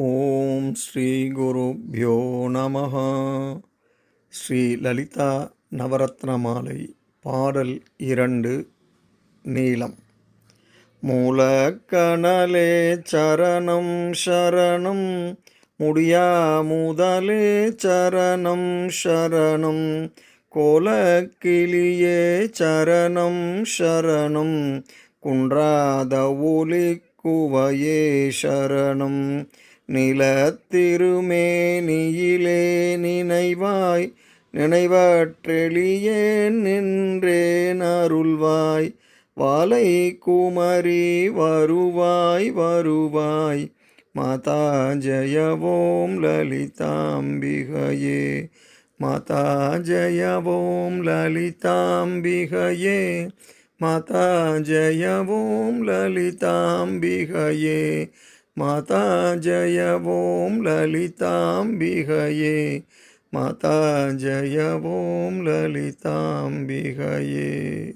ஓம் ஸ்ரீ குருப்யோ நம ஸ்ரீ லலிதா நவரத்ன மாலை பாடல் இரண்டு நீளம். மூலக்கணலே சரணம் சரணம். முடியா முதலே சரணம் சரணம். கோலக்கிளியே சரணம் சரணம். குன்றாத ஒலி குவையே சரணம். நிலத்திருமேனியிலே நினைவாய் நினைவற்றெளியே நின்றேன் அருள்வாய். வாலை குமரி வருவாய் வருவாய். மாதா ஜெயவோம் லலிதாம்பிகையே மாதா ஜெயவோம் லலிதாம்பிகையே மாதா ஜெயவோம் லலிதாம்பிகையே. மாதா ஜெயவோம் லலிதாம்பிகையே. மாதா ஜெயவோம் லலிதாம்பிகையே.